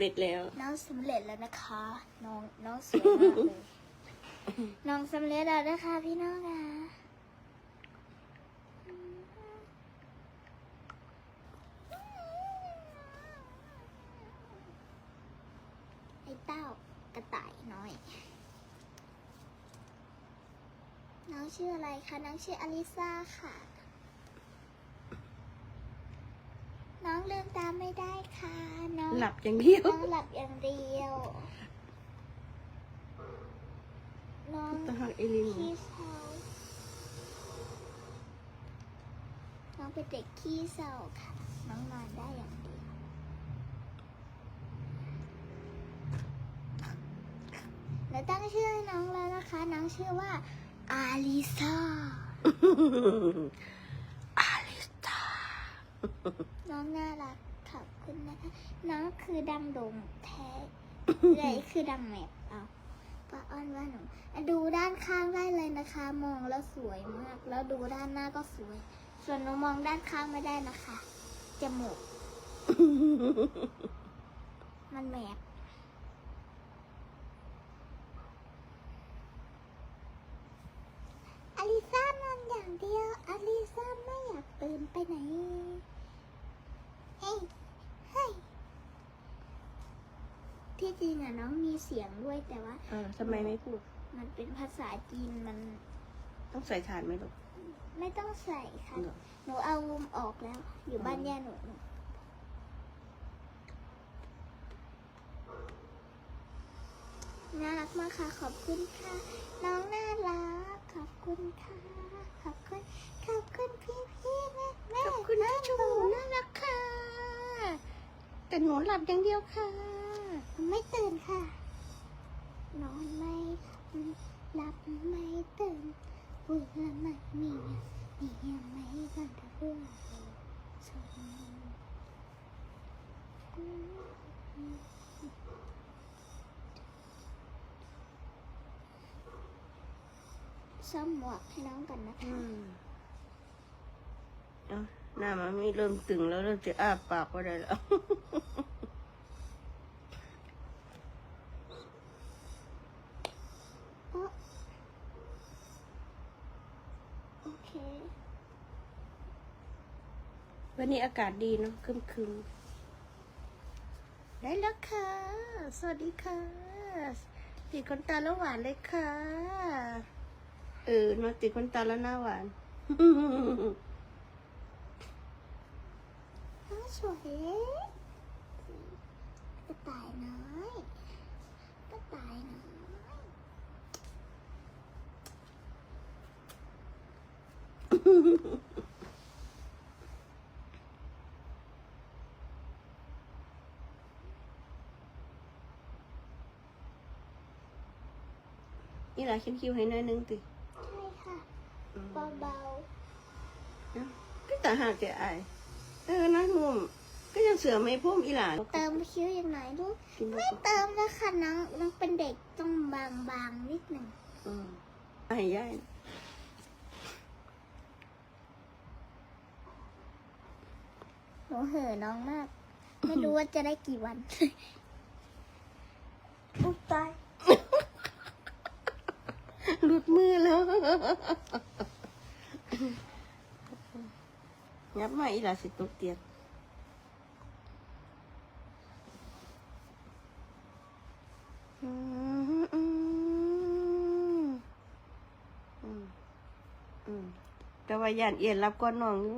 เร็จแล้ว น้องสำเร็จแล้วนะคะ น้องน้องสวยมากเลยน้องสำเร็จแล้วนะคะ พี่น้องค่ะไอ้เต้ากระต่ายน้อย น้องชื่ออะไรคะ น้องชื่ออลิซาค่ะ น้องลืมตาไม่ได้ค่ะน้องหลับอย่างเดียว น้องหลับอย่างเดียว น้องต้องหักเอลินขี้เศร้าน้องเป็นเด็กขี้เศร้าค่ะ น้องนอนได้อย่างเดียว แล้วตั้งชื่อให้น้องแล้วนะคะ น้องชื่อว่าอาลิซาอาลิสตา น้องน่ารักขอบคุณนะคะ น้องคือดังโด่งแท้เลยคือดังแมบเอาป้าอ้อนว่าหนูดูด้านข้างได้เลยนะคะ มองแล้วสวยมาก แล้วดูด้านหน้าก็สวย ส่วนหนูมองด้านข้างไม่ได้นะคะจมูกมันแมบอลิซ่านอนอย่างเดียวอลิซ่าไม่อยากตื่นไปไหน เฮ้ย เฮ้ย ที่จริงอะน้องมีเสียงด้วยแต่ว่าเออทำไมไม่พูด มันเป็นภาษาจีนมันต้องใส่ฐานไหมลูก ไม่ต้องใส่ค่ะ เหรอ หนูเอาวมออกแล้ว อยู่บ้านย่าหนูหนูน่ารักมากค่ะ ขอบคุณค่ะ น้องน่ารัก ขอบคุณค่ะ ขอบคุณ ขอบคุณพี่พี่แม่แม่ขอบคุณที่ชมหนูน่ารักค่ะ แต่หนูหลับอย่างเดียวค่ะ ไม่ตื่นค่ะ นอนไม่หลับไม่ตื่นเวลาไม่มีมียังไม่กันเพื่อนซ่อมหมวกให้น้องกันนะคะเอาหน้ามันไม่เริ่มตึงแล้วเริ่มจะอ้าปากก็ได้แล้ว โอ๊ะโอ เค วันนี้อากาศดีเนาะครึมครึมๆได้แล้วค่ะ สวัสดีค่ะติดขนตาแล้วหวานเลยค่ะ เออมาติดขนตาแล้วหน้าหวานน้องสวยกระต่ายน้อยกระต่ายน้อย นี่แหละคิ้วคิ้วให้หน้อยนึงติใช่ค่ะอืมเบาก็แต่หากจะอายเออนะนุ่มก็ยังเสือไม่พุ่มอีหลานๆเติมคิ้วอย่างไหนลูกกินบ่ไม่เติมแล้วค่ะน้องน้องเป็นเด็กต้องบางๆนิดหนึ่งอืมไอ้ย่าย หนูเห่อะน้องมาก ไม่รู้ว่าจะได้กี่วัน อุ๊ยตาย หลุดมือแล้ว ยับมาอีหลาสิตกเตียงอืมอืมอืมอืมแต่ว่าย่านเอียนรับก้อนน้องอยู่